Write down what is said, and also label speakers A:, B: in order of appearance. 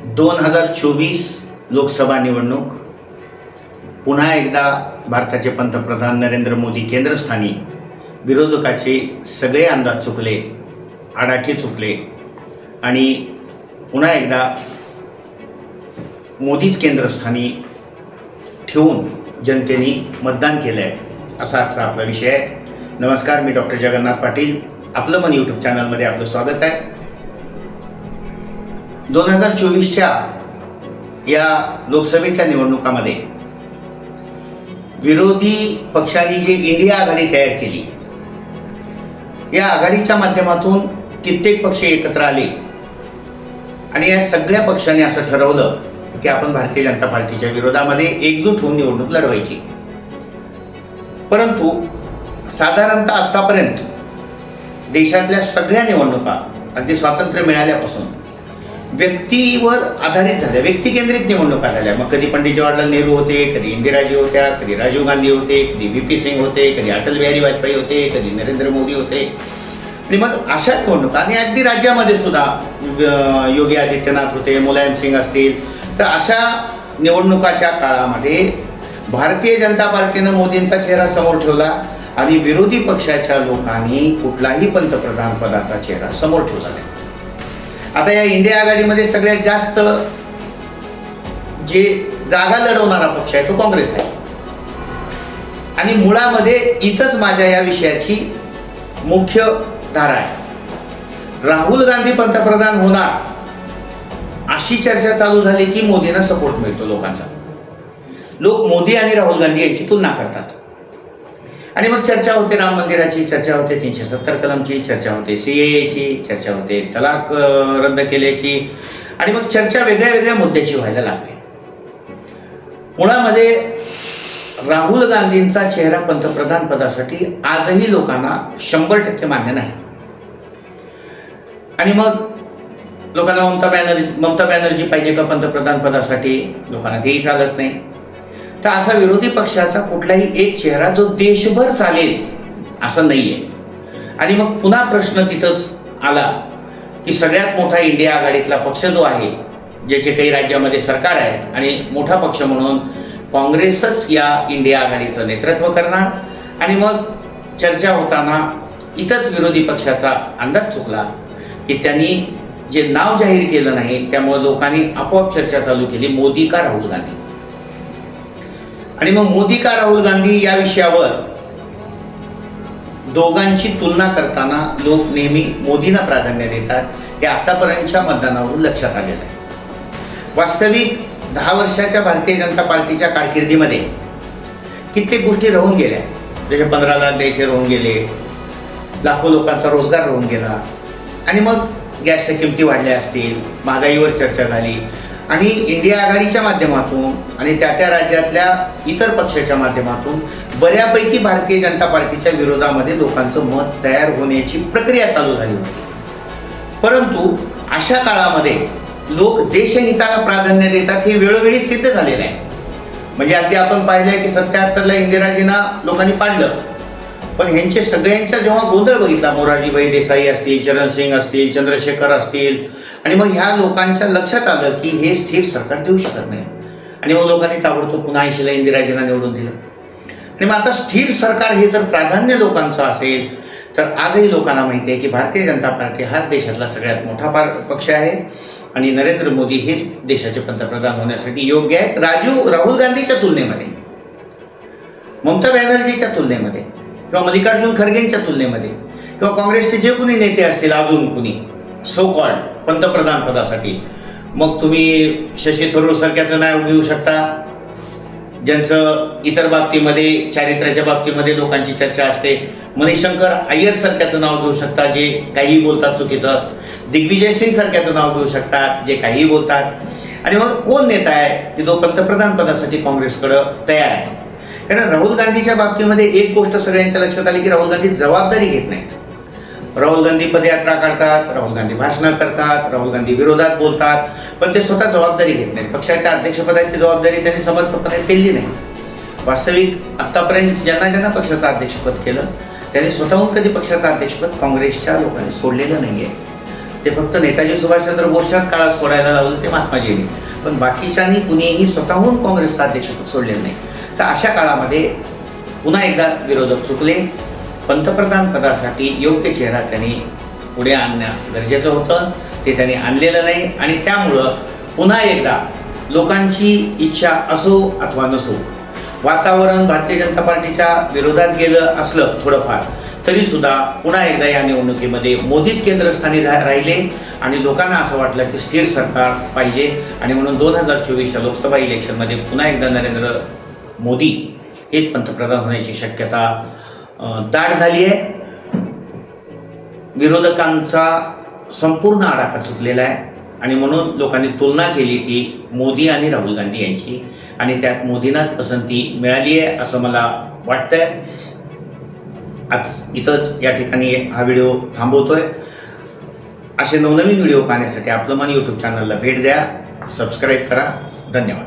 A: दोन हजार चोवीस लोकसभा निवडणूक पुन्हा एकदा भारताचे पंतप्रधान नरेंद्र मोदी केंद्रस्थानी विरोधकाचे सगळे अंदाज चुकले आडाखे चुकले आणि पुन्हा एकदा मोदीच केंद्रस्थानी ठेवून जनतेने मतदान केलं आहे असा आजचा आपला विषय आहे. नमस्कार मी डॉक्टर जगन्नाथ पाटील. आपलं मन यूट्यूब चॅनलमध्ये आपलं स्वागत आहे. दोन हजार चोवीसच्या या लोकसभेच्या निवडणुकामध्ये विरोधी पक्षांनी जी इंडिया आघाडी तयार केली या आघाडीच्या माध्यमातून कित्येक पक्ष एकत्र आले आणि या सगळ्या पक्षांनी असं ठरवलं की आपण भारतीय जनता पार्टीच्या विरोधामध्ये एकजूट होऊन निवडणूक लढवायची. परंतु साधारणतः आत्तापर्यंत देशातल्या सगळ्या निवडणुका अगदी स्वातंत्र्य मिळाल्यापासून व्यक्तीवर आधारित झाल्या. व्यक्तिकेंद्रित निवडणुका झाल्या. मग कधी पंडित जवाहरलाल नेहरू होते कधी इंदिराजी होत्या कधी राजीव गांधी होते कधी व्ही पी सिंग होते कधी अटल बिहारी वाजपेयी होते कधी नरेंद्र मोदी होते. आणि मग अशा निवडणुका आणि अगदी राज्यामध्ये सुद्धा योगी आदित्यनाथ होते मुलायम सिंग असतील तर अशा निवडणुकाच्या काळामध्ये भारतीय जनता पार्टीनं मोदींचा चेहरा समोर ठेवला आणि विरोधी पक्षाच्या लोकांनी कुठलाही पंतप्रधान पदाचा चेहरा समोर ठेवला नाही. आता या इंडिया आघाडीमध्ये सगळ्यात जास्त जे जागा लढवणारा पक्ष आहे तो काँग्रेस आहे. आणि मुळामध्ये इथंच माझ्या या विषयाची मुख्य धारा आहे. राहुल गांधी पंतप्रधान होणार अशी चर्चा चालू झाली की मोदींना सपोर्ट मिळतो लोकांचा. लोक मोदी आणि राहुल गांधी यांची तुलना करतात. आणि मग चर्चा होते राम मंदिराची चर्चा होते तीनशे सत्तर कलमची चर्चा होते सी एची चर्चा होते तलाक रद्द केल्याची. आणि मग चर्चा वेगळ्या वेगळ्या मुद्द्याची व्हायला लागते. मुळामध्ये राहुल गांधींचा चेहरा पंतप्रधान पदासाठी आजही लोकांना शंभर टक्के मान्य नाही. आणि मग लोकांना ममता बॅनर्जी ममता बॅनर्जी पाहिजे का पंतप्रधान पदासाठी? लोकांना तेही चालत नाही. तर असा विरोधी पक्षाचा कुठलाही एक चेहरा जो देशभर चालेल असं नाही आहे आणि मग पुन्हा प्रश्न तिथंच आला की सगळ्यात मोठा इंडिया आघाडीतला पक्ष जो आहे ज्याचे काही राज्यामध्ये सरकार आहे आणि मोठा पक्ष म्हणून काँग्रेसच या इंडिया आघाडीचं नेतृत्व करणार. आणि मग चर्चा होताना इथंच विरोधी पक्षाचा अंदाज चुकला की त्यांनी जे नाव जाहीर केलं नाही त्यामुळे लोकांनी आपोआप चर्चा चालू केली मोदी का राहुल गांधी? आणि मग मोदी का राहुल गांधी या विषयावर दोघांची तुलना करताना लोक नेहमी मोदींना प्राधान्य देतात हे आतापर्यंतच्या मतदानावरून लक्षात आलेलं आहे. वास्तविक दहा वर्षाच्या भारतीय जनता पार्टीच्या कारकिर्दीमध्ये कित्येक गोष्टी राहून गेल्या. जसे पंधरा लाख द्यायचे राहून गेले लाखो लोकांचा रोजगार राहून गेला. आणि मग गॅसच्या किमती वाढल्या असतील महागाईवर चर्चा झाली आणि इंडिया आघाडीच्या माध्यमातून आणि त्या त्या राज्यातल्या इतर पक्षाच्या माध्यमातून बऱ्यापैकी भारतीय जनता पार्टीच्या विरोधामध्ये लोकांचं मत तयार होण्याची प्रक्रिया चालू झाली होती. परंतु अशा काळामध्ये लोक देशहिताला प्राधान्य देतात हे वेळोवेळी सिद्ध झालेलं आहे. म्हणजे अगदी आपण पाहिलंय की सत्याहत्तरला इंदिराजींना लोकांनी पाडलं. पण ह्यांचे सगळ्यांचा जेव्हा गोंधळ बघितला मोरारजीभाई देसाई असतील चरणसिंग असतील चंद्रशेखर असतील आणि मग ह्या लोकांच्या लक्षात आलं की हे स्थिर सरकार देऊ शकत नाही. आणि मग लोकांनी ताबडतोब पुन्हा ऐंशीला इंदिराजींना निवडून दिलं. आणि मग आता स्थिर सरकार हे जर प्राधान्य लोकांचं असेल तर आजही लोकांना माहिती आहे की भारतीय जनता पार्टी हाच देशातला सगळ्यात मोठा पार पक्ष आहे. आणि नरेंद्र मोदी हेच देशाचे पंतप्रधान होण्यासाठी योग्य आहेत. राजीव राहुल गांधीच्या तुलनेमध्ये ममता बॅनर्जीच्या तुलनेमध्ये किंवा मल्लिकार्जुन खरगेंच्या तुलनेमध्ये किंवा काँग्रेसचे जे कुणी नेते असतील अजून कुणी सो कॉल्ड पंतप्रधान पदासाठी मग तुम्ही शशी थरूर सारख्याचं नाव घेऊ शकता ज्यांचं इतर बाबतीमध्ये चारित्र्याच्या बाबतीमध्ये लोकांची चर्चा असते. मणिशंकर अय्यर सारख्याचं नाव घेऊ शकता जे काहीही बोलतात चुकीचं. दिग्विजय सिंग सारख्याचं नाव घेऊ शकतात जे काहीही बोलतात. आणि मग कोण नेता आहे की जो पंतप्रधान पदासाठी काँग्रेसकडं तयार आहे? कारण राहुल गांधीच्या बाबतीमध्ये एक गोष्ट सगळ्यांच्या लक्षात आली की राहुल गांधी जबाबदारी घेत नाहीत. राहुल गांधी पदयात्रा करतात राहुल गांधी भाषणं करतात राहुल गांधी विरोधात बोलतात पण ते स्वतः जबाबदारी घेत नाहीत. पक्षाच्या अध्यक्षपदाची जबाबदारी त्यांनी समर्थपणे पेलली नाही वास्तविक आत्तापर्यंत ज्यांना ज्यांना पक्षाचं अध्यक्षपद केलं त्यांनी स्वतःहून कधी पक्षाचं अध्यक्षपद काँग्रेसच्या लोकांनी सोडलेलं नाही आहे ते फक्त नेताजी सुभाषचंद्र बोसच्याच काळात सोडायला लावलं ते महात्माजींनी. पण बाकीच्यांनी कुणीही स्वतःहून काँग्रेसचं अध्यक्षपद सोडलेलं नाही. तर अशा काळामध्ये पुन्हा एकदा विरोधक चुकले. पंतप्रधान पदासाठी योग्य चेहरा त्यांनी पुढे आणणं गरजेचं होतं. ते त्यांनी आणलेलं नाही आणि त्यामुळं पुन्हा एकदा लोकांची इच्छा असो अथवा नसो वातावरण भारतीय जनता पार्टीच्या विरोधात गेलं असलं थोडंफार तरी सुद्धा पुन्हा एकदा या निवडणुकीमध्ये मोदीच केंद्रस्थानी राहिले आणि लोकांना असं वाटलं की स्थिर सरकार पाहिजे आणि म्हणून दोन हजार चोवीसच्या लोकसभा इलेक्शनमध्ये पुन्हा एकदा नरेंद्र मोदी हेच पंतप्रधान होण्याची शक्यता दाढ दाट झाली आहे. विरोधकांचा संपूर्ण आडाखा चुकलेला आहे. आणि म्हणून लोकांनी तुलना केली ती मोदी आणि राहुल गांधी यांची. आणि त्यात मोदींनाच पसंती मिळाली आहे असं मला वाटतंय. आज इथंच या ठिकाणी हा व्हिडिओ थांबवतोय. असे नवनवीन व्हिडिओ पाहण्यासाठी आपलं मन यूट्यूब चॅनलला भेट द्या. सबस्क्राईब करा. धन्यवाद.